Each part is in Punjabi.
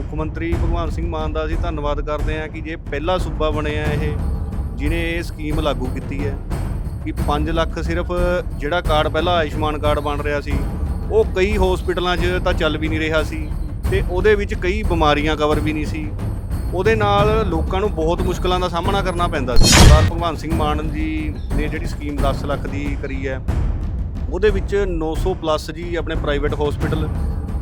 ਮੁੱਖ ਮੰਤਰੀ ਭਗਵੰਤ ਸਿੰਘ ਮਾਨ ਦਾ ਅਸੀਂ ਧੰਨਵਾਦ ਕਰਦੇ ਹਾਂ ਕਿ ਜੇ ਪਹਿਲਾ ਸੂਬਾ ਬਣਿਆ ਇਹ ਜਿਨੇ ਇਹ ਸਕੀਮ ਲਾਗੂ ਕੀਤੀ ਹੈ, ਕਿ 5 ਲੱਖ ਸਿਰਫ ਜਿਹੜਾ ਕਾਰਡ ਪਹਿਲਾਂ ਆਯੁਸ਼ਮਾਨ ਕਾਰਡ ਬਣ ਰਿਹਾ ਸੀ, ਉਹ ਕਈ ਹਸਪੀਟਲਾਂ 'ਚ ਤਾਂ ਚੱਲ ਵੀ ਨਹੀਂ ਰਿਹਾ ਸੀ ਤੇ ਉਹਦੇ ਵਿੱਚ ਕਈ ਬਿਮਾਰੀਆਂ ਕਵਰ ਵੀ ਨਹੀਂ ਸੀ। ਉਹਦੇ ਨਾਲ ਲੋਕਾਂ ਨੂੰ ਬਹੁਤ ਮੁਸ਼ਕਲਾਂ ਦਾ ਸਾਹਮਣਾ ਕਰਨਾ ਪੈਂਦਾ ਸੀ। ਸਰਦਾਰ ਭਗਵੰਤ ਸਿੰਘ ਮਾਨ ਜੀ ਨੇ ਜਿਹੜੀ ਸਕੀਮ 10 ਲੱਖ ਦੀ ਕਰੀ ਹੈ, ਉਹਦੇ ਵਿੱਚ 900 ਪਲੱਸ ਜੀ ਆਪਣੇ ਪ੍ਰਾਈਵੇਟ ਹਸਪੀਟਲ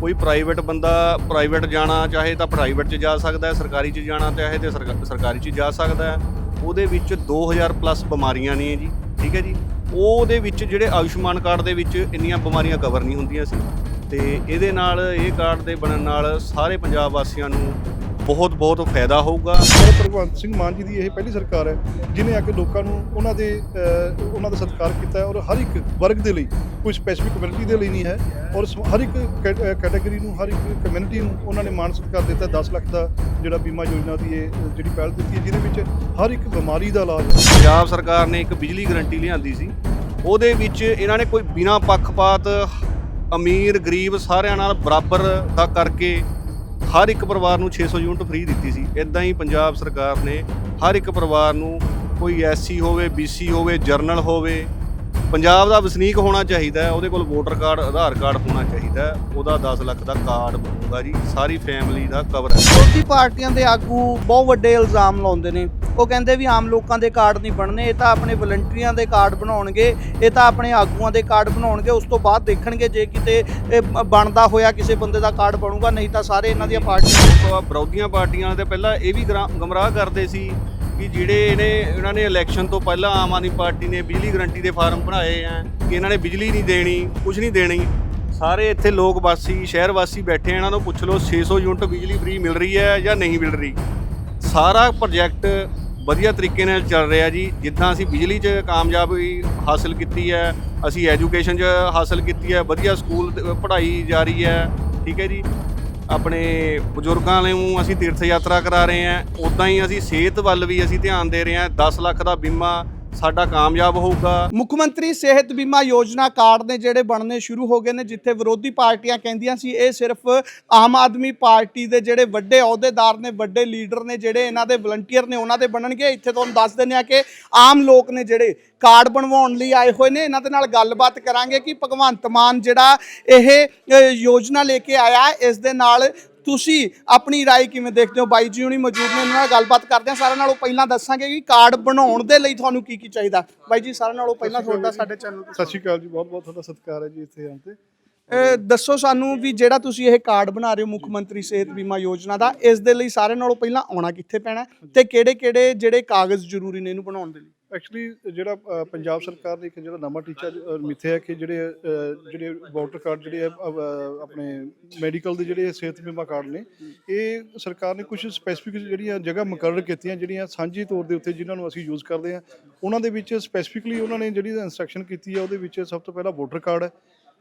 ਕੋਈ ਪ੍ਰਾਈਵੇਟ ਬੰਦਾ ਪ੍ਰਾਈਵੇਟ ਜਾਣਾ ਚਾਹੇ ਤਾਂ ਪ੍ਰਾਈਵੇਟ 'ਚ ਜਾ ਸਕਦਾ ਹੈ, ਸਰਕਾਰੀ 'ਚ ਜਾਣਾ ਚਾਹੇ ਤੇ ਸਰਕਾਰੀ 'ਚ ਜਾ ਸਕਦਾ ਹੈ। ਉਹਦੇ ਵਿੱਚ 2000 ਪਲੱਸ ਬਿਮਾਰੀਆਂ ਨੇ ਜੀ, ਠੀਕ ਹੈ ਜੀ। ਉਹਦੇ ਵਿੱਚ ਜਿਹੜੇ ਆਯੁਸ਼ਮਾਨ ਕਾਰਡ ਦੇ ਵਿੱਚ ਇੰਨੀਆਂ ਬਿਮਾਰੀਆਂ ਕਵਰ ਨਹੀਂ ਹੁੰਦੀਆਂ ਸੀ। ਤੇ ਇਹਦੇ ਨਾਲ ਇਹ ਕਾਰਡ ਦੇ ਬਣਨ ਨਾਲ ਸਾਰੇ ਪੰਜਾਬ ਵਾਸੀਆਂ ਨੂੰ ਬਹੁਤ ਬਹੁਤ ਫਾਇਦਾ ਹੋਊਗਾ। ਪਰ ਭਗਵੰਤ ਸਿੰਘ ਮਾਨ ਜੀ ਦੀ ਇਹ ਪਹਿਲੀ ਸਰਕਾਰ ਹੈ ਜਿਨੇ ਆ ਕੇ ਲੋਕਾਂ ਨੂੰ ਉਹਨਾਂ ਦੇ ਉਹਨਾਂ ਦਾ ਸਤਿਕਾਰ ਕੀਤਾ ਹੈ ਔਰ ਹਰ ਇੱਕ ਵਰਗ ਦੇ ਲਈ ਕੋਈ ਸਪੈਸੀਫਿਕ ਕਮਿਊਨਿਟੀ ਦੇ ਲਈ ਨਹੀਂ ਹੈ ਔਰ ਹਰ ਇੱਕ ਕੈਟਾਗਰੀ ਨੂੰ ਹਰ ਇੱਕ ਕਮਿਊਨਿਟੀ ਨੂੰ ਉਹਨਾਂ ਨੇ ਮਾਨ ਸਤਿਕਾਰ ਦਿੱਤਾ 10 ਲੱਖ ਦਾ ਜਿਹੜਾ ਬੀਮਾ ਯੋਜਨਾ ਦੀ ਇਹ ਜਿਹੜੀ ਪਹਿਲ ਦਿੱਤੀ ਹੈ ਜਿਹਦੇ ਵਿੱਚ ਹਰ ਇੱਕ ਬਿਮਾਰੀ ਦਾ ਇਲਾਜ ਪੰਜਾਬ ਸਰਕਾਰ ਨੇ ਇੱਕ ਬਿਜਲੀ ਗਰੰਟੀ ਲਿਆਂਦੀ ਸੀ। ਉਹਦੇ ਵਿੱਚ ਇਹਨਾਂ ਨੇ ਕੋਈ ਬਿਨਾ ਪੱਖਪਾਤ ਅਮੀਰ ਗਰੀਬ ਸਾਰਿਆਂ ਨਾਲ ਬਰਾਬਰ ਦਾ ਕਰਕੇ ਹਰ ਇੱਕ ਪਰਿਵਾਰ ਨੂੰ 600 ਯੂਨਿਟ ਫ੍ਰੀ ਦਿੱਤੀ ਸੀ। ਇਦਾਂ ਹੀ ਪੰਜਾਬ ਸਰਕਾਰ ਨੇ ਹਰ ਇੱਕ ਪਰਿਵਾਰ ਨੂੰ ਕੋਈ ਐਸਸੀ ਹੋਵੇ ਬੀਸੀ ਹੋਵੇ, ਜਰਨਲ ਹੋਵੇ ਪੰਜਾਬ ਦਾ ਵਸਨੀਕ ਹੋਣਾ ਚਾਹੀਦਾ ਹੈ ਉਹਦੇ ਕੋਲ ਵੋਟਰ ਕਾਰਡ ਆਧਾਰ ਕਾਰਡ ਹੋਣਾ ਚਾਹੀਦਾ ਹੈ ਉਹਦਾ 10 ਲੱਖ ਦਾ ਕਾਰਡ ਬਣੂਗਾ ਜੀ ਸਾਰੀ ਫੈਮਿਲੀ ਦਾ ਕਵਰ ਹੈ। ਵਿਰੋਧੀ ਪਾਰਟੀਆਂ ਦੇ ਆਗੂ ਬਹੁਤ ਵੱਡੇ ਇਲਜ਼ਾਮ ਲਾਉਂਦੇ ਨੇ। ਉਹ ਕਹਿੰਦੇ ਵੀ ਆਮ ਲੋਕਾਂ ਦੇ ਕਾਰਡ ਨਹੀਂ ਬਣਨੇ ਇਹ ਤਾਂ ਆਪਣੇ ਵਲੰਟੀਅਰਾਂ ਦੇ ਕਾਰਡ ਬਣਾਉਣਗੇ ਇਹ ਤਾਂ ਆਪਣੇ ਆਗੂਆਂ ਦੇ ਕਾਰਡ ਬਣਾਉਣਗੇ ਉਸ ਤੋਂ ਬਾਅਦ ਦੇਖਣਗੇ ਜੇ ਕਿਤੇ ਇਹ ਬਣਦਾ ਹੋਇਆ ਕਿਸੇ ਬੰਦੇ ਦਾ ਕਾਰਡ ਬਣੂਗਾ ਨਹੀਂ ਤਾਂ ਸਾਰੇ ਇਹਨਾਂ ਦੀਆਂ ਪਾਰਟੀਆਂ ਵਿਰੋਧੀਆਂ ਪਾਰਟੀਆਂ ਤੇ ਪਹਿਲਾਂ ਇਹ ਵੀ ਗਮਰਾਹ ਕਰਦੇ ਸੀ ਕਿ ਜਿਹੜੇ ਇਹਨੇ ਇਹਨਾਂ ਨੇ ਇਲੈਕਸ਼ਨ ਤੋਂ ਪਹਿਲਾਂ ਆਮ ਆਦਮੀ ਪਾਰਟੀ ਨੇ ਬਿਜਲੀ ਗਰੰਟੀ ਦੇ ਫਾਰਮ ਬਣਾਏ ਆ, ਕਿ ਇਹਨਾਂ ਨੇ ਬਿਜਲੀ ਨਹੀਂ ਦੇਣੀ ਕੁਝ ਨਹੀਂ ਦੇਣੀ। ਸਾਰੇ ਇੱਥੇ ਲੋਕ ਵਾਸੀ, ਸ਼ਹਿਰ ਵਾਸੀ ਬੈਠੇ ਇਹਨਾਂ ਨੂੰ ਪੁੱਛ ਲਓ 600 ਯੂਨਿਟ ਬਿਜਲੀ ਫ੍ਰੀ ਮਿਲ ਰਹੀ ਹੈ ਜਾਂ ਨਹੀਂ ਮਿਲ ਰਹੀ। ਸਾਰਾ ਪ੍ਰੋਜੈਕਟ ਵਧੀਆ ਤਰੀਕੇ ਨਾਲ ਚੱਲ ਰਿਹਾ ਜੀ। ਜਿੱਦਾਂ ਅਸੀਂ ਬਿਜਲੀ 'ਚ ਕਾਮਯਾਬੀ ਹਾਸਲ ਕੀਤੀ ਹੈ, ਅਸੀਂ ਐਜੂਕੇਸ਼ਨ 'ਚ ਹਾਸਲ ਕੀਤੀ ਹੈ, ਵਧੀਆ ਸਕੂਲ ਦ- ਪੜ੍ਹਾਈ ਜਾਰੀ ਹੈ, ਠੀਕ ਹੈ ਜੀ। ਆਪਣੇ ਬਜ਼ੁਰਗਾਂ ਨੂੰ ਅਸੀਂ ਤੀਰਥ ਯਾਤਰਾ ਕਰਾ ਰਹੇ ਹਾਂ। ਉਦਾਂ ਹੀ ਅਸੀਂ ਸਿਹਤ ਵੱਲ ਵੀ ਅਸੀਂ ਧਿਆਨ ਦੇ ਰਹੇ ਹਾਂ। 10 ਲੱਖ ਦਾ ਬੀਮਾ ਸਾਡਾ ਕਾਮਯਾਬ ਹੋਊਗਾ। ਮੁੱਖ ਮੰਤਰੀ ਸਿਹਤ ਬੀਮਾ ਯੋਜਨਾ ਕਾਰਡ ਨੇ ਜਿਹੜੇ ਬਣਨੇ ਸ਼ੁਰੂ ਹੋ ਗਏ ਨੇ, ਜਿੱਥੇ ਵਿਰੋਧੀ ਪਾਰਟੀਆਂ ਕਹਿੰਦੀਆਂ ਸੀ, ਇਹ ਸਿਰਫ ਆਮ ਆਦਮੀ ਪਾਰਟੀ ਦੇ ਜਿਹੜੇ ਵੱਡੇ ਅਹੁਦੇਦਾਰ ਨੇ, ਵੱਡੇ ਲੀਡਰ ਨੇ, ਜਿਹੜੇ ਇਹਨਾਂ ਦੇ ਵਲੰਟੀਅਰ ਨੇ, ਉਹਨਾਂ ਦੇ ਬਣਨਗੇ। ਇੱਥੇ ਤੁਹਾਨੂੰ ਦੱਸ ਦਿੰਦੇ ਆ ਕਿ ਆਮ ਲੋਕ ਨੇ ਜਿਹੜੇ ਕਾਰਡ ਬਣਵਾਉਣ ਲਈ ਆਏ ਹੋਏ ਨੇ, ਇਹਨਾਂ ਦੇ ਨਾਲ ਗੱਲਬਾਤ ਕਰਾਂਗੇ ਕਿ ਭਗਵੰਤ ਮਾਨ ਜਿਹੜਾ ਇਹ ਯੋਜਨਾ ਲੈ ਕੇ ਆਇਆ, ਇਸ ਦੇ ਨਾਲ ਤੁਸੀਂ ਆਪਣੀ رائے ਕਿਵੇਂ ਦੇਖਦੇ ਹੋ ਬਾਈ ਜੀ ਹੁਣੀ ਮੌਜੂਦ ਨੇ ਇਹਨਾਂ ਨਾਲ ਗੱਲਬਾਤ ਕਰਦੇ ਹਾਂ ਸਾਰਿਆਂ ਨਾਲੋਂ ਪਹਿਲਾਂ ਦੱਸਾਂਗੇ ਕਿ ਕਾਰਡ ਬਣਾਉਣ ਦੇ ਲਈ ਤੁਹਾਨੂੰ ਕੀ ਕੀ ਚਾਹੀਦਾ ਬਾਈ ਜੀ ਸਾਰਿਆਂ ਨਾਲੋਂ ਪਹਿਲਾਂ ਤੁਹਾਡਾ ਸਾਡੇ ਚੈਨਲ ਤੇ ਸਤਿ ਸ਼੍ਰੀ ਅਕਾਲ ਜੀ ਬਹੁਤ ਬਹੁਤ ਤੁਹਾਡਾ ਸਤਿਕਾਰ ਹੈ ਜੀ ਇੱਥੇ ਆਉਣ ਤੇ ਅਹ ਦੱਸੋ ਸਾਨੂੰ ਵੀ ਜਿਹੜਾ ਤੁਸੀਂ ਇਹ ਕਾਰਡ ਬਣਾ ਰਹੇ ਹੋ ਮੁੱਖ ਮੰਤਰੀ ਸਿਹਤ ਬੀਮਾ ਯੋਜਨਾ ਦਾ ਇਸ ਦੇ ਲਈ ਸਾਰਿਆਂ ਨਾਲੋਂ ਪਹਿਲਾਂ ਆਉਣਾ ਕਿੱਥੇ ਪੈਣਾ ਹੈ ਤੇ ਕਿਹੜੇ ਕਿਹੜੇ ਜਿਹੜੇ ਕਾਗਜ਼ ਜ਼ਰੂਰੀ ਨੇ ਇਹਨੂੰ ਬਣਾਉਣ ਦੇ ਲਈ ਐਕਚੁਅਲੀ ਜਿਹੜਾ ਅ, ਪੰਜਾਬ ਸਰਕਾਰ ਨੇ ਇੱਕ ਜਿਹੜਾ ਨਵਾਂ ਟੀਚਾ ਅ, ਮਿੱਥਿਆ ਹੈ ਕਿ ਜਿਹੜੇ ਅ, ਜਿਹੜੇ ਵੋਟਰ ਕਾਰਡ ਜਿਹੜੇ ਆ, ਅ, ਅ, ਆਪਣੇ ਮੈਡੀਕਲ ਦੇ ਜਿਹੜੇ ਸਿਹਤ ਬੀਮਾ ਕਾਰਡ ਨੇ ਇਹ ਸਰਕਾਰ ਨੇ ਕੁਝ ਸਪੈਸੀਫਿਕ ਜਿਹੜੀਆਂ ਜਗ੍ਹਾ ਮੁਕਰਰ ਕੀਤੀਆਂ ਜਿਹੜੀਆਂ ਸਾਂਝੀ ਤੌਰ ਦੇ ਉੱਤੇ ਜਿਨ੍ਹਾਂ ਨੂੰ ਅਸੀਂ ਯੂਜ਼ ਕਰਦੇ ਹਾਂ ਉਹਨਾਂ ਦੇ ਵਿੱਚ ਸਪੈਸੀਫਿਕਲੀ ਉਹਨਾਂ ਨੇ ਜਿਹੜੀ ਇਨਸਟਰਕਸ਼ਨ ਕੀਤੀ ਹੈ ਉਹਦੇ ਵਿੱਚ ਸਭ ਤੋਂ ਪਹਿਲਾਂ ਵੋਟਰ ਕਾਰਡ ਹੈ।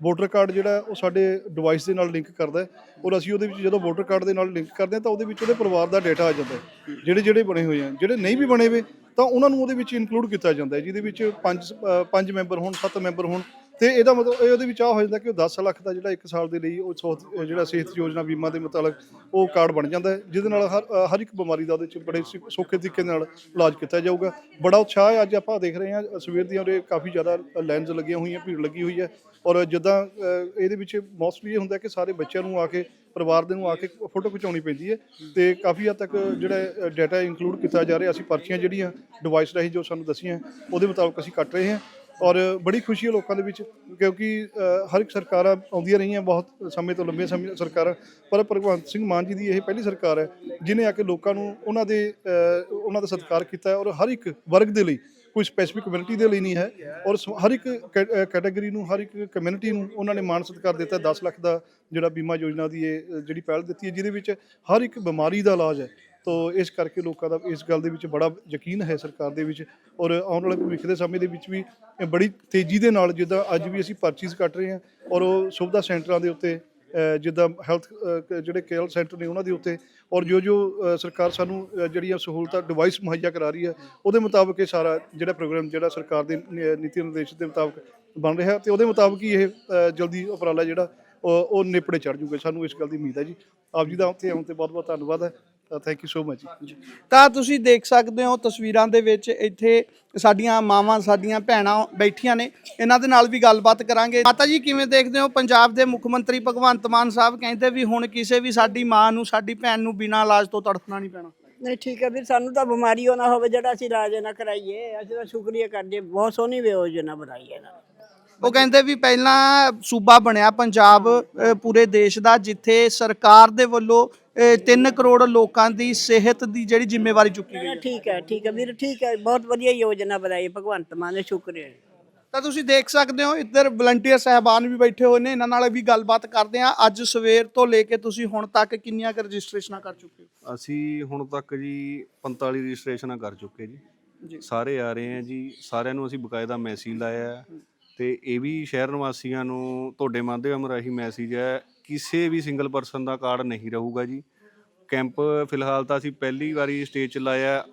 ਵੋਟਰ ਕਾਰਡ ਜਿਹੜਾ ਉਹ ਸਾਡੇ ਡਿਵਾਈਸ ਦੇ ਨਾਲ ਲਿੰਕ ਕਰਦਾ ਹੈ ਔਰ ਅਸੀਂ ਉਹਦੇ ਵਿੱਚ ਜਦੋਂ ਵੋਟਰ ਕਾਰਡ ਦੇ ਨਾਲ ਲਿੰਕ ਕਰਦੇ ਹਾਂ ਤਾਂ ਉਹਦੇ ਵਿੱਚ ਉਹਦੇ ਪਰਿਵਾਰ ਦਾ ਡਾਟਾ ਆ ਜਾਂਦਾ ਹੈ। ਜਿਹੜੇ ਜਿਹੜੇ ਬਣੇ ਹੋਏ ਆ ਜਿਹੜੇ ਨਹੀਂ ਵੀ ਬਣੇ ਹੋਏ ਤਾਂ ਉਹਨਾਂ ਨੂੰ ਉਹਦੇ ਵਿੱਚ ਇਨਕਲੂਡ ਕੀਤਾ ਜਾਂਦਾ ਹੈ, ਜਿਹਦੇ ਵਿੱਚ ਪੰਜ ਪੰਜ ਮੈਂਬਰ ਹੋਣ, ਸੱਤ ਮੈਂਬਰ ਹੋਣ ਤੇ ਇਹਦਾ ਮਤਲਬ ਇਹ ਉਹਦੇ ਵਿੱਚ ਆ ਹੋ ਜਾਂਦਾ ਕਿ ਉਹ 10 ਲੱਖ ਦਾ ਜਿਹੜਾ 1 ਸਾਲ ਦੇ ਲਈ ਉਹ ਸੌ- ਜਿਹੜਾ ਸਿਹਤ ਯੋਜਨਾ ਬੀਮਾ ਦੇ ਮੁਤਾਲਕ ਉਹ ਕਾਰਡ ਬਣ ਜਾਂਦਾ ਹੈ ਜਿਹਦੇ ਨਾਲ ਹਰ ਅ, ਹਰ ਇੱਕ ਬਿਮਾਰੀ ਦਾ ਉਹਦੇ 'ਚ ਬੜੇ ਸੌ- ਸੌਖੇ ਤਰੀਕੇ ਨਾਲ ਇਲਾਜ ਕੀਤਾ ਜਾਊਗਾ। ਬੜਾ ਉਤਸ਼ਾਹ ਹੈ ਅੱਜ ਆਪਾਂ ਦੇਖ ਰਹੇ ਹਾਂ ਸਵੇਰ ਦੀਆਂ ਉਰੇ ਕਾਫੀ ਜ਼ਿਆਦਾ ਲਾਈਨਸ ਲੱਗੀਆਂ ਹੋਈਆਂ ਭੀੜ ਲੱਗੀ ਹੋਈ ਹੈ ਔਰ ਜਿੱਦਾਂ ਅ, ਇਹਦੇ ਵਿੱਚ ਮੋਸਟਲੀ ਇਹ ਹੁੰਦਾ ਕਿ ਸਾਰੇ ਬੱਚਿਆਂ ਨੂੰ ਆ ਕੇ ਪਰਿਵਾਰ ਦੇ ਨੂੰ ਆ ਕੇ ਫੋਟੋ ਖਿਚਾਉਣੀ ਪੈਂਦੀ ਹੈ ਤੇ ਕਾਫੀ ਹੱਦ ਤੱਕ ਜਿਹੜਾ ਡਾਟਾ ਇਨਕਲੂਡ ਕੀਤਾ ਜਾ ਰਿਹਾ। ਅਸੀਂ ਪਰਚੀਆਂ ਜਿਹੜੀਆਂ ਡਿਵਾਈਸ ਰਾਹੀਂ ਜੋ ਸਾਨੂੰ ਦਸੀਆਂ ਉਹਦੇ ਮੁਤਾਬਕ ਅਸੀਂ ਕੱਟ ਰਹੇ ਹਾਂ। ਔਰ ਬੜੀ ਖੁਸ਼ੀ ਹੈ ਲੋਕਾਂ ਦੇ ਵਿੱਚ, ਕਿਉਂਕਿ ਹਰ ਇੱਕ ਸਰਕਾਰਾਂ ਆਉਂਦੀਆਂ ਰਹੀਆਂ ਬਹੁਤ ਸਮੇਂ ਤੋਂ ਲੰਬੇ ਸਮੇਂ ਸਰਕਾਰਾਂ, ਪਰ ਭਗਵੰਤ ਸਿੰਘ ਮਾਨ ਜੀ ਦੀ ਇਹ ਪਹਿਲੀ ਸਰਕਾਰ ਹੈ, ਜਿਨੇ ਆ ਕੇ ਲੋਕਾਂ ਨੂੰ ਉਹਨਾਂ ਦੇ ਉਹਨਾਂ ਦਾ ਸਤਿਕਾਰ ਕੀਤਾ ਹੈ ਔਰ ਹਰ ਇੱਕ ਵਰਗ ਦੇ ਲਈ, ਕੋਈ ਸਪੈਸੀਫਿਕ ਕਮਿਊਨਿਟੀ ਦੇ ਲਈ ਨਹੀਂ ਹੈ, ਔਰ ਹਰ ਇੱਕ ਕੈਟਾਗਰੀ ਨੂੰ, ਹਰ ਇੱਕ ਕਮਿਊਨਿਟੀ ਨੂੰ ਉਹਨਾਂ ਨੇ ਮਾਨ ਸਤਿਕਾਰ ਦਿੱਤਾ 10 ਲੱਖ ਦਾ ਜਿਹੜਾ ਬੀਮਾ ਯੋਜਨਾ ਦੀ ਇਹ ਜਿਹੜੀ ਪਹਿਲ ਦਿੱਤੀ ਹੈ, ਜਿਹਦੇ ਵਿੱਚ ਹਰ ਇੱਕ ਬਿਮਾਰੀ ਦਾ ਇਲਾਜ ਹੈ ਤੋ ਇਸ ਕਰਕੇ ਲੋਕਾਂ ਦਾ ਇਸ ਗੱਲ ਦੇ ਵਿੱਚ ਬੜਾ ਯਕੀਨ ਹੈ ਸਰਕਾਰ ਦੇ ਵਿੱਚ ਔਰ ਆਉਣ ਵਾਲੇ ਭਵਿੱਖ ਦੇ ਸਮੇਂ ਦੇ ਵਿੱਚ ਵੀ ਬੜੀ ਤੇਜ਼ੀ ਦੇ ਨਾਲ ਜਿੱਦਾਂ ਅੱਜ ਵੀ ਅਸੀਂ ਪਰਚੀਜ਼ ਕੱਟ ਰਹੇ ਹਾਂ ਔਰ ਉਹ ਸੁਵਿਧਾ ਸੈਂਟਰਾਂ ਦੇ ਉੱਤੇ ਜਿੱਦਾਂ ਹੈਲਥ ਜਿਹੜੇ ਕੇਅਰ ਸੈਂਟਰ ਨੇ ਉਹਨਾਂ ਦੇ ਉੱਤੇ ਔਰ ਜੋ ਜੋ ਸਰਕਾਰ ਸਾਨੂੰ ਜਿਹੜੀਆਂ ਸਹੂਲਤਾਂ ਡਿਵਾਈਸ ਮੁਹੱਈਆ ਕਰਾ ਰਹੀ ਹੈ, ਉਹਦੇ ਮੁਤਾਬਕ ਇਹ ਸਾਰਾ ਜਿਹੜਾ ਪ੍ਰੋਗਰਾਮ ਜਿਹੜਾ ਸਰਕਾਰ ਦੇ ਨੀ- ਨੀਤੀ ਨਿਰਦੇਸ਼ ਦੇ ਮੁਤਾਬਕ ਬਣ ਰਿਹਾ ਤੇ ਉਹਦੇ ਮੁਤਾਬਕ ਹੀ ਇਹ ਜਲਦੀ ਉਪਰਾਲਾ ਜਿਹੜਾ ਉਹ ਨੇਪੜੇ ਚੜ ਜੂਗਾ। ਸਾਨੂੰ ਇਸ ਗੱਲ ਦੀ ਉਮੀਦ ਹੈ ਜੀ। ਆਪ ਜੀ ਦਾ ਉੱਥੇ ਆਉਣ ਤੇ ਬਹੁਤ ਬਹੁਤ ਧੰਨਵਾਦ ਹੈ। ਥੈਂਕ ਯੂ ਸੋ ਮਚ ਜੀ। ਤਾਂ ਤੁਸੀਂ ਦੇਖ ਸਕਦੇ ਹੋ ਤਸਵੀਰਾਂ ਦੇ ਵਿੱਚ ਇੱਥੇ ਸਾਡੀਆਂ ਮਾਵਾਂ ਸਾਡੀਆਂ ਭੈਣਾਂ ਬੈਠੀਆਂ ਨੇ। ਇਹਨਾਂ ਦੇ ਨਾਲ ਵੀ ਗੱਲਬਾਤ ਕਰਾਂਗੇ। ਮਾਤਾ ਜੀ ਕਿਵੇਂ ਦੇਖਦੇ ਹੋ ਪੰਜਾਬ ਦੇ ਮੁੱਖ ਮੰਤਰੀ ਭਗਵੰਤ ਮਾਨ ਸਾਹਿਬ ਕਹਿੰਦੇ ਵੀ ਹੁਣ ਕਿਸੇ ਵੀ ਸਾਡੀ ਮਾਂ ਨੂੰ ਸਾਡੀ ਭੈਣ ਨੂੰ ਬਿਨਾਂ ਇਲਾਜ ਤੋਂ ਤੜਫਣਾ ਨਹੀਂ ਪੈਣਾ। ਨਹੀਂ ਠੀਕ ਹੈ ਵੀਰ ਸਾਨੂੰ ਤਾਂ ਬਿਮਾਰੀ ਨਾ ਹੋਵੇ ਜਿਹੜਾ ਅਸੀਂ ਇਲਾਜ ਨਾ ਕਰਾਈਏ। ਅਸੀਂ ਤਾਂ ਸ਼ੁਕਰੀਆ ਕਰਦੇ ਬਹੁਤ ਸੋਹਣੀ ਯੋਜਨਾ ਬਣਾਈ ਹੈ ਨੇ। ਉਹ ਕਹਿੰਦੇ ਵੀ ਪਹਿਲਾਂ ਸੂਬਾ ਬਣਿਆ ਪੰਜਾਬ ਪੂਰੇ ਦੇਸ਼ ਦਾ ਜਿੱਥੇ ਸਰਕਾਰ ਦੇ ਵੱਲੋਂ 3 ਕਰੋੜ ਲੋਕਾਂ ਦੀ ਸਿਹਤ ਦੀ ਜਿਹੜੀ ਜ਼ਿੰਮੇਵਾਰੀ ਚੁੱਕੀ ਗਈ ਹੈ। ਠੀਕ ਹੈ ਠੀਕ ਹੈ ਵੀਰ ਠੀਕ ਹੈ। ਬਹੁਤ ਵਧੀਆ ਯੋਜਨਾ ਬਣਾਈ ਭਗਵੰਤ ਮਾਨ ਨੇ ਸ਼ੁਕਰੀਆ। ਤਾਂ ਤੁਸੀਂ ਦੇਖ ਸਕਦੇ ਹੋ ਇੱਧਰ ਵਲੰਟੀਅਰ ਸਹਿਬਾਨ ਵੀ ਬੈਠੇ ਹੋਏ ਨੇ ਇਹਨਾਂ ਨਾਲ ਵੀ ਗੱਲਬਾਤ ਕਰਦੇ ਆ ਅੱਜ ਸਵੇਰ ਤੋਂ ਲੈ ਕੇ ਤੁਸੀਂ ਹੁਣ ਤੱਕ ਕਿੰਨੀਆਂ ਕੁ ਰਜਿਸਟ੍ਰੇਸ਼ਨਾਂ ਕਰ ਚੁੱਕੇ ਹੋ? ਅਸੀਂ ਹੁਣ ਤੱਕ ਜੀ 45 ਰਜਿਸਟ੍ਰੇਸ਼ਨਾਂ ਕਰ ਚੁੱਕੇ ਜੀ। ਜੀ। ਸਾਰੇ ਆ ਰਹੇ ਆ ਜੀ ਸਾਰਿਆਂ ਨੂੰ ਅਸੀਂ ਬਕਾਇਦਾ ਮੈਸੇਜ ਲਾਇਆ ਤੇ ਇਹ ਵੀ ਸ਼ਹਿਰ ਨਿਵਾਸੀਆਂ ਨੂੰ ਤੁਹਾਡੇ ਮਾਧਿਅਮ ਰਾਹੀਂ ਮੈਸੇਜ ਹੈ ਕਿਸੇ ਵੀ ਸਿੰਗਲ ਪਰਸਨ ਦਾ ਕਾਰਡ ਨਹੀਂ ਰਹੂਗਾ ਜੀ। ਕੈਂਪ ਫਿਲਹਾਲ ਤਾਂ ਅਸੀਂ ਪਹਿਲੀ ਵਾਰੀ ਸਟੇਜ 'ਚ ਲਾਇਆ।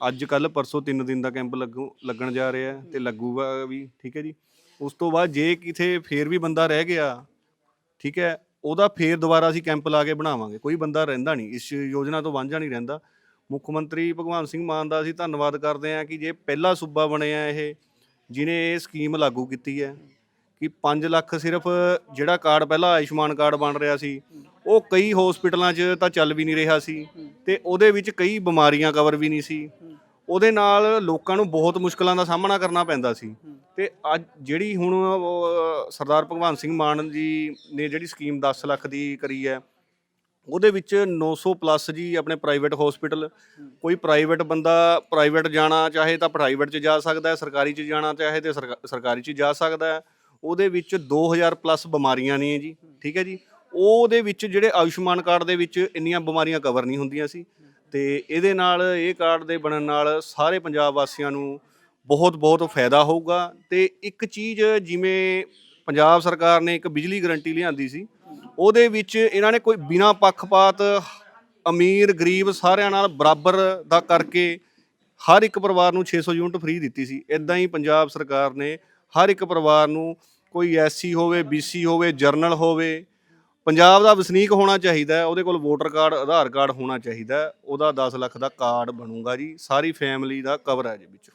ਅੱਜ ਕੱਲ ਪਰਸੋਂ 3 ਦਿਨ ਦਾ ਕੈਂਪ ਲੱਗੂ, ਲੱਗਣ ਜਾ ਰਿਹਾ ਹੈ ਤੇ ਲੱਗੂਗਾ ਵੀ, ਠੀਕ ਹੈ ਜੀ। ਉਸ ਤੋਂ ਬਾਅਦ ਜੇ ਕਿਤੇ ਫੇਰ ਵੀ ਬੰਦਾ ਰਹਿ ਗਿਆ, ਠੀਕ ਹੈ, ਉਹਦਾ ਫੇਰ ਦੁਬਾਰਾ ਅਸੀਂ ਕੈਂਪ ਲਾ ਕੇ ਬਣਾਵਾਂਗੇ। ਕੋਈ ਬੰਦਾ ਰਹਿੰਦਾ ਨਹੀਂ, ਇਸ ਯੋਜਨਾ ਤੋਂ ਵਾਂਝਾ ਨਹੀਂ ਰਹਿੰਦਾ। ਮੁੱਖ ਮੰਤਰੀ ਭਗਵੰਤ ਸਿੰਘ ਮਾਨ ਦਾ ਅਸੀਂ ਧੰਨਵਾਦ ਕਰਦੇ ਹਾਂ ਕਿ ਜੇ ਪਹਿਲਾ ਸੂਬਾ ਬਣਿਆ ਇਹ ਜਿਨੇ ਇਹ ਸਕੀਮ ਲਾਗੂ ਕੀਤੀ ਹੈ। ਕਿ 5 ਲੱਖ ਸਿਰਫ ਜਿਹੜਾ ਕਾਰਡ ਪਹਿਲਾਂ ਆਯੁਸ਼ਮਾਨ ਕਾਰਡ ਬਣ ਰਿਹਾ ਸੀ, ਉਹ ਕਈ ਹਸਪੀਟਲਾਂ 'ਚ ਤਾਂ ਚੱਲ ਵੀ ਨਹੀਂ ਰਿਹਾ ਸੀ ਤੇ ਉਹਦੇ ਵਿੱਚ ਕਈ ਬਿਮਾਰੀਆਂ ਕਵਰ ਵੀ ਨਹੀਂ ਸੀ। ਉਹਦੇ ਨਾਲ ਲੋਕਾਂ ਨੂੰ ਬਹੁਤ ਮੁਸ਼ਕਲਾਂ ਦਾ ਸਾਹਮਣਾ ਕਰਨਾ ਪੈਂਦਾ ਸੀ। ਤੇ ਅੱਜ ਜਿਹੜੀ ਹੁਣ ਸਰਦਾਰ ਭਗਵੰਤ ਸਿੰਘ ਮਾਨ ਜੀ ਨੇ ਜਿਹੜੀ ਸਕੀਮ 10 ਲੱਖ ਦੀ ਕਰੀ ਹੈ, ਉਹਦੇ ਵਿੱਚ 900 ਪਲੱਸ ਜੀ ਆਪਣੇ ਪ੍ਰਾਈਵੇਟ ਹਸਪੀਟਲ ਕੋਈ ਪ੍ਰਾਈਵੇਟ ਬੰਦਾ ਪ੍ਰਾਈਵੇਟ ਜਾਣਾ ਚਾਹੇ ਤਾਂ ਪ੍ਰਾਈਵੇਟ 'ਚ ਜਾ ਸਕਦਾ ਹੈ, ਸਰਕਾਰੀ 'ਚ ਜਾਣਾ ਚਾਹੇ ਤੇ ਸਰਕਾਰੀ 'ਚ ਜਾ ਸਕਦਾ ਹੈ। ਉਹਦੇ ਵਿੱਚ 2000 ਪਲੱਸ ਬਿਮਾਰੀਆਂ ਨੇ ਜੀ, ਠੀਕ ਹੈ ਜੀ। ਉਹਦੇ ਵਿੱਚ ਜਿਹੜੇ ਆਯੁਸ਼ਮਾਨ ਕਾਰਡ ਦੇ ਵਿੱਚ ਇੰਨੀਆਂ ਬਿਮਾਰੀਆਂ ਕਵਰ ਨਹੀਂ ਹੁੰਦੀਆਂ ਸੀ। ਤੇ ਇਹਦੇ ਨਾਲ, ਇਹ ਕਾਰਡ ਦੇ ਬਣਨ ਨਾਲ ਸਾਰੇ ਪੰਜਾਬ ਵਾਸੀਆਂ ਨੂੰ ਬਹੁਤ ਬਹੁਤ ਫਾਇਦਾ ਹੋਊਗਾ। ਤੇ ਇੱਕ ਚੀਜ਼ ਜਿਵੇਂ ਪੰਜਾਬ ਸਰਕਾਰ ਨੇ ਇੱਕ ਬਿਜਲੀ ਗਰੰਟੀ ਲਿਆਂਦੀ ਸੀ, ਉਹਦੇ ਵਿੱਚ ਇਹਨਾਂ ਨੇ ਕੋਈ ਬਿਨਾ ਪੱਖਪਾਤ ਅਮੀਰ, ਗਰੀਬ ਸਾਰਿਆਂ ਨਾਲ ਬਰਾਬਰ ਦਾ ਕਰਕੇ ਹਰ ਇੱਕ ਪਰਿਵਾਰ ਨੂੰ 600 ਯੂਨਿਟ ਫ੍ਰੀ ਦਿੱਤੀ ਸੀ। ਇਦਾਂ ਹੀ ਪੰਜਾਬ ਸਰਕਾਰ ਨੇ ਹਰ ਇੱਕ ਪਰਿਵਾਰ ਨੂੰ ਕੋਈ ਐਸਸੀ ਹੋਵੇ, ਬੀਸੀ ਹੋਵੇ, ਜਰਨਲ ਹੋਵੇ, ਪੰਜਾਬ ਦਾ ਵਸਨੀਕ ਹੋਣਾ ਚਾਹੀਦਾ ਹੈ, ਉਹਦੇ ਕੋਲ ਵੋਟਰ ਕਾਰਡ, ਆਧਾਰ ਕਾਰਡ ਹੋਣਾ ਚਾਹੀਦਾ ਹੈ, ਉਹਦਾ 10 ਲੱਖ ਦਾ ਕਾਰਡ ਬਣੂਗਾ ਜੀ, ਸਾਰੀ ਫੈਮਿਲੀ ਦਾ ਕਵਰ ਹੈ ਹੋ ਵਿੱਚ।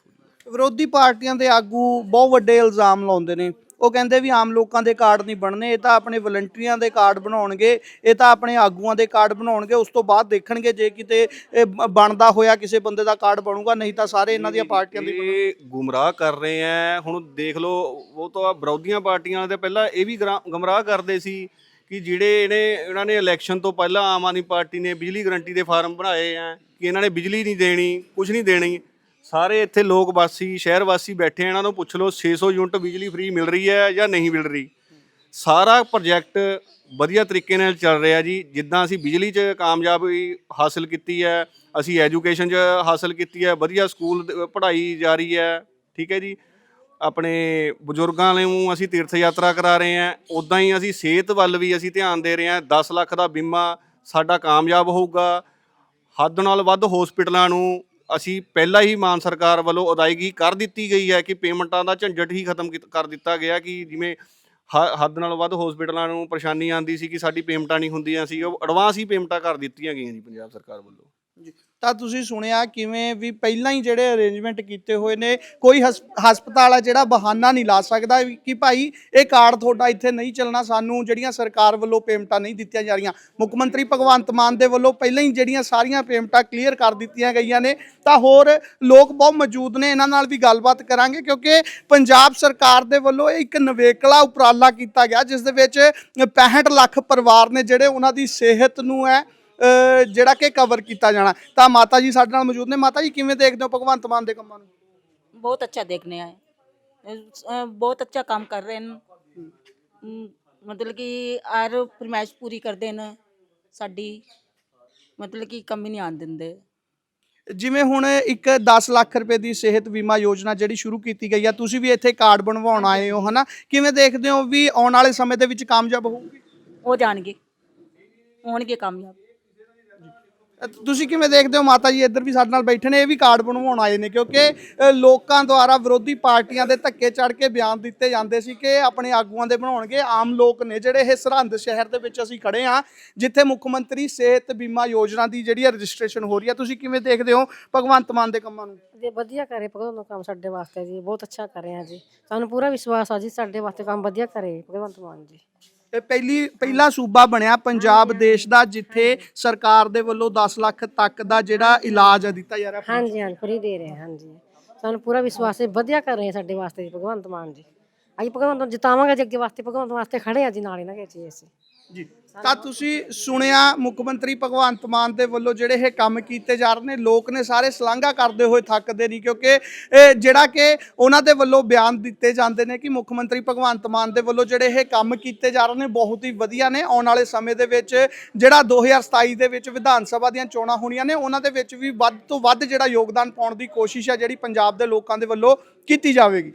ਵਿਰੋਧੀ ਪਾਰਟੀਆਂ ਦੇ ਆਗੂ ਬਹੁਤ ਵੱਡੇ ਇਲਜ਼ਾਮ ਲਾਉਂਦੇ ਨੇ। ਉਹ ਕਹਿੰਦੇ ਵੀ ਆਮ ਲੋਕਾਂ ਦੇ ਕਾਰਡ ਨਹੀਂ ਬਣਨੇ ਇਹ ਤਾਂ ਆਪਣੇ ਵਲੰਟੀਅਰਾਂ ਦੇ ਕਾਰਡ ਬਣਾਉਣਗੇ ਇਹ ਤਾਂ ਆਪਣੇ ਆਗੂਆਂ ਦੇ ਕਾਰਡ ਬਣਾਉਣਗੇ ਉਸ ਤੋਂ ਬਾਅਦ ਦੇਖਣਗੇ ਜੇ ਕਿਤੇ ਬਣਦਾ ਹੋਇਆ ਕਿਸੇ ਬੰਦੇ ਦਾ ਕਾਰਡ ਬਣੂਗਾ ਨਹੀਂ ਤਾਂ ਸਾਰੇ ਇਹਨਾਂ ਦੀਆਂ ਪਾਰਟੀਆਂ ਦੇ ਇਹ ਗੁੰਮਰਾਹ ਕਰ ਰਹੇ ਆ ਹੁਣ ਦੇਖ ਲਓ ਉਹ ਤਾਂ ਵਿਰੋਧੀਆਂ ਪਾਰਟੀਆਂ ਦੇ ਪਹਿਲਾਂ ਇਹ ਵੀ ਗੁੰਮਰਾਹ ਕਰਦੇ ਸੀ ਕਿ ਜਿਹੜੇ ਇਹਨੇ ਇਹਨਾਂ ਨੇ ਇਲੈਕਸ਼ਨ ਤੋਂ ਪਹਿਲਾਂ ਆਮ ਆਦਮੀ ਪਾਰਟੀ ਨੇ ਬਿਜਲੀ ਗਰੰਟੀ ਦੇ ਫਾਰਮ ਬਣਾਏ ਆ ਕਿ ਇਹਨਾਂ ਨੇ ਬਿਜਲੀ ਨਹੀਂ ਦੇਣੀ ਕੁਝ ਨਹੀਂ ਦੇਣੀ। ਸਾਰੇ ਇੱਥੇ ਲੋਕ ਵਾਸੀ, ਸ਼ਹਿਰ ਵਾਸੀ ਬੈਠੇ ਆ, ਇਹਨਾਂ ਨੂੰ ਪੁੱਛ ਲਓ 600 ਯੂਨਿਟ ਬਿਜਲੀ ਫ੍ਰੀ ਮਿਲ ਰਹੀ ਹੈ ਜਾਂ ਨਹੀਂ ਮਿਲ ਰਹੀ? ਸਾਰਾ ਪ੍ਰੋਜੈਕਟ ਵਧੀਆ ਤਰੀਕੇ ਨਾਲ ਚੱਲ ਰਿਹਾ ਜੀ। ਜਿੱਦਾਂ ਅਸੀਂ ਬਿਜਲੀ 'ਚ ਕਾਮਯਾਬੀ ਹਾਸਲ ਕੀਤੀ ਹੈ, ਅਸੀਂ ਐਜੂਕੇਸ਼ਨ 'ਚ ਹਾਸਲ ਕੀਤੀ ਹੈ, ਵਧੀਆ ਸਕੂਲ ਦ- ਪੜ੍ਹਾਈ ਜਾਰੀ ਹੈ, ਠੀਕ ਹੈ ਜੀ। ਆਪਣੇ ਬਜ਼ੁਰਗਾਂ ਨੂੰ ਅਸੀਂ ਤੀਰਥ ਯਾਤਰਾ ਕਰਾ ਰਹੇ ਹਾਂ। ਉਦਾਂ ਹੀ ਅਸੀਂ ਸਿਹਤ ਵੱਲ ਵੀ ਅਸੀਂ ਧਿਆਨ ਦੇ ਰਹੇ ਹਾਂ। 10 ਲੱਖ ਦਾ ਬੀਮਾ ਸਾਡਾ ਕਾਮਯਾਬ ਹੋਊਗਾ। ਹੱਦ ਨਾਲ ਵੱਧ ਹਸਪੀਟਲਾਂ ਨੂੰ ਅਸੀਂ ਪਹਿਲਾਂ ਹੀ ਮਾਨ ਸਰਕਾਰ ਵੱਲੋਂ ਅਦਾਇਗੀ ਕਰ ਦਿੱਤੀ ਗਈ ਹੈ ਕਿ ਪੇਮੈਂਟਾਂ ਦਾ ਝੰਜਟ ਹੀ ਖਤਮ ਕੀਤ- ਕਰ ਦਿੱਤਾ ਗਿਆ ਕਿ ਜਿਵੇਂ ਹ- ਹੱਦ ਨਾਲੋਂ ਵੱਧ ਹਸਪੀਟਲਾਂ ਨੂੰ ਪਰੇਸ਼ਾਨੀ ਆਂਦੀ ਸੀ ਕਿ ਸਾਡੀ ਪੇਮੈਂਟਾਂ ਨਹੀਂ ਹੁੰਦੀਆਂ ਸੀ, ਉਹ ਐਡਵਾਂਸ ਹੀ ਪੇਮੈਂਟਾਂ ਕਰ ਦਿੱਤੀਆਂ ਗਈਆਂ ਜੀ ਪੰਜਾਬ ਸਰਕਾਰ ਵੱਲੋਂ। ਤਾਂ ਤੁਸੀਂ ਸੁਣਿਆ ਕਿਵੇਂ ਵੀ ਪਹਿਲਾਂ ਹੀ ਜਿਹੜੇ ਅਰੇਂਜਮੈਂਟ ਕੀਤੇ ਹੋਏ ਨੇ, ਕੋਈ ਹਸ- ਹਸਪਤਾਲ ਆ ਜਿਹੜਾ ਬਹਾਨਾ ਨਹੀਂ ਲਾ ਸਕਦਾ ਕਿ ਭਾਈ ਇਹ ਕਾਰਡ ਤੁਹਾਡਾ ਇੱਥੇ ਨਹੀਂ ਚੱਲਣਾ, ਸਾਨੂੰ ਜਿਹੜੀਆਂ ਸਰਕਾਰ ਵੱਲੋਂ ਪੇਮੈਂਟਾਂ ਨਹੀਂ ਦਿੱਤੀਆਂ ਜਾ ਰਹੀਆਂ। ਮੁੱਖ ਮੰਤਰੀ ਭਗਵੰਤ ਮਾਨ ਦੇ ਵੱਲੋਂ ਪਹਿਲਾਂ ਹੀ ਜਿਹੜੀਆਂ ਸਾਰੀਆਂ ਪੇਮੈਂਟਾਂ ਕਲੀਅਰ ਕਰ ਦਿੱਤੀਆਂ ਗਈਆਂ ਨੇ, ਤਾਂ ਹੋਰ ਲੋਕ ਬਹੁਤ ਮੌਜੂਦ ਨੇ, ਇਹਨਾਂ ਨਾਲ ਵੀ ਗੱਲਬਾਤ ਕਰਾਂਗੇ, ਕਿਉਂਕਿ ਪੰਜਾਬ ਸਰਕਾਰ ਦੇ ਵੱਲੋਂ ਇੱਕ ਨਵੇਕਲਾ ਉਪਰਾਲਾ ਕੀਤਾ ਗਿਆ, ਜਿਸ ਦੇ ਵਿੱਚ 65 ਲੱਖ ਪਰਿਵਾਰ ਨੇ ਜਿਹੜੇ ਉਹਨਾਂ ਦੀ ਸਿਹਤ ਨੂੰ ਹੈ ਜਿਹੜਾ ਕਿ ਕਵਰ ਕੀਤਾ ਜਾਣਾ ਤਾਂ ਮਾਤਾ ਜੀ ਸਾਡੇ ਨਾਲ ਮੌਜੂਦ ਨੇ ਮਾਤਾ ਜੀ ਕਿਵੇਂ ਦੇਖਦੇ ਹੋ ਭਗਵੰਤ ਮਾਨ ਦੇ ਕੰਮਾਂ ਨੂੰ बहुत अच्छा देखने आए अ, बहुत अच्छा काम कर रहे हैं हम्म, मतलब कि हर फरमाइश पूरी कर देन ਸਾਡੀ ਮਤਲਬ ਕਿ ਕਮੀ ਨਹੀਂ ਆਣ ਦਿੰਦੇ ਜਿਵੇਂ ਹੁਣ ਇੱਕ 10 ਲੱਖ ਰੁਪਏ ਦੀ ਸਿਹਤ ਬੀਮਾ ਯੋਜਨਾ ਜਿਹੜੀ ਸ਼ੁਰੂ ਕੀਤੀ ਗਈ ਆ ਤੁਸੀਂ ਵੀ ਇੱਥੇ ਕਾਰਡ ਬਣਵਾਉਣ ਆਏ ਹੋ ਹਨਾ ਕਿਵੇਂ ਦੇਖਦੇ ਹੋ ਵੀ ਆਉਣ ਵਾਲੇ ਸਮੇਂ ਦੇ ਵਿੱਚ ਕਾਮਯਾਬ ਹੋਊਗੀ ਹੋ ਜਾਣਗੇ ਹੋਣਗੇ ਕਾਮਯਾਬ ਅ, ਤੁਸੀਂ ਕਿਵੇਂ ਦੇਖਦੇ ਹੋ ਮਾਤਾ ਜੀ? ਇੱਧਰ ਵੀ ਸਾਡੇ ਨਾਲ ਬੈਠੇ ਨੇ ਇਹ ਵੀ ਕਾਰਡ ਬਣਵਾਉਣ ਆਏ ਨੇ ਕਿਉਂਕਿ ਅ, ਲੋਕਾਂ ਦੁਆਰਾ ਵਿਰੋਧੀ ਪਾਰਟੀਆਂ ਦੇ ਧੱਕੇ ਚੜ ਕੇ ਬਿਆਨ ਦਿੱਤੇ ਜਾਂਦੇ ਸੀ ਕਿ ਆਪਣੇ ਆਗੂਆਂ ਦੇ ਬਣਾਉਣਗੇ। ਆਮ ਲੋਕ ਨੇ ਜਿਹੜੇ ਇਹ ਸਰਹੰਦ ਸ਼ਹਿਰ ਦੇ ਵਿੱਚ ਅਸੀਂ ਖੜੇ ਆ ਜਿੱਥੇ ਮੁੱਖ ਮੰਤਰੀ ਸਿਹਤ ਬੀਮਾ ਯੋਜਨਾ ਦੀ ਜਿਹੜੀ ਹੈ ਰਜਿਸਟ੍ਰੇਸ਼ਨ ਹੋ ਰਹੀ ਹੈ ਤੁਸੀਂ ਕਿਵੇਂ ਦੇਖਦੇ ਹੋ ਭਗਵੰਤ ਮਾਨ ਦੇ ਕੰਮਾਂ ਨੂੰ? ਜੀ ਵਧੀਆ ਕਰੇ ਭਗਵੰਤ ਮਾਨ ਕੰਮ ਸਾਡੇ ਵਾਸਤੇ ਜੀ ਬਹੁਤ ਅੱਛਾ ਕਰ ਰਹੇ ਜੀ। ਸਾਨੂੰ ਪੂਰਾ ਵਿਸ਼ਵਾਸ ਆ ਜੀ ਸਾਡੇ ਵਾਸਤੇ ਕੰਮ ਵਧੀਆ ਕਰੇ ਭਗਵੰਤ ਮਾਨ ਜੀ। ਇਹ ਪਹਿਲੀ ਪਹਿਲਾ ਸੂਬਾ ਬਣਿਆ ਪੰਜਾਬ ਦੇਸ਼ ਦਾ ਜਿੱਥੇ ਸਰਕਾਰ ਦੇ ਵੱਲੋਂ 10 ਲੱਖ ਤੱਕ ਦਾ ਜਿਹੜਾ ਇਲਾਜ ਆ ਦਿੱਤਾ ਜਾ ਰਿਹਾ ਹਾਂਜੀ ਹਾਂਜੀ ਫਰੀ ਦੇ ਰਹੇ ਹਾਂਜੀ। ਸਾਨੂੰ ਪੂਰਾ ਵਿਸ਼ਵਾਸ ਹੈ ਵਧੀਆ ਕਰ ਰਹੇ ਆ ਸਾਡੇ ਵਾਸਤੇ ਜੀ ਭਗਵੰਤ ਮਾਨ ਜੀ। ਅਸੀਂ ਭਗਵੰਤ ਨੂੰ ਜਿਤਾਵਾਂਗੇ ਜੀ ਅੱਗੇ ਵਾਸਤੇ ਭਗਵੰਤ ਵਾਸਤੇ ਖੜੇ ਆ ਜੀ ਨਾਲ ਇਹਨਾਂ ਦੇ ਜੀ ਅਸੀਂ। ਜੀ। ਤਾਂ ਤੁਸੀਂ ਸੁਣਿਆ ਮੁੱਖ ਮੰਤਰੀ ਭਗਵੰਤ ਮਾਨ ਦੇ ਵੱਲੋਂ ਜਿਹੜੇ ਇਹ ਕੰਮ ਕੀਤੇ ਜਾ ਰਹੇ ਨੇ ਲੋਕ ਨੇ ਸਾਰੇ ਸ਼ਲਾਘਾ ਕਰਦੇ ਹੋਏ ਥੱਕਦੇ ਨਹੀਂ ਕਿਉਂਕਿ ਇਹ ਜਿਹੜਾ ਕਿ ਉਹਨਾਂ ਦੇ ਵੱਲੋਂ ਬਿਆਨ ਦਿੱਤੇ ਜਾਂਦੇ ਨੇ ਕਿ ਮੁੱਖ ਮੰਤਰੀ ਭਗਵੰਤ ਮਾਨ ਦੇ ਵੱਲੋਂ ਜਿਹੜੇ ਇਹ ਕੰਮ ਕੀਤੇ ਜਾ ਰਹੇ ਨੇ ਬਹੁਤ ਹੀ ਵਧੀਆ ਨੇ। ਆਉਣ ਵਾਲੇ ਸਮੇਂ ਦੇ ਵਿੱਚ ਜਿਹੜਾ 2027 ਦੇ ਵਿੱਚ ਵਿਧਾਨ ਸਭਾ ਦੀਆਂ ਚੋਣਾਂ ਹੋਣੀਆਂ ਨੇ ਉਹਨਾਂ ਦੇ ਵਿੱਚ ਵੀ ਵੱਧ ਤੋਂ ਵੱਧ ਜਿਹੜਾ ਯੋਗਦਾਨ ਪਾਉਣ ਦੀ ਕੋਸ਼ਿਸ਼ ਹੈ ਜਿਹੜੀ ਪੰਜਾਬ ਦੇ ਲੋਕਾਂ ਦੇ ਵੱਲੋਂ ਕੀਤੀ ਜਾਵੇਗੀ।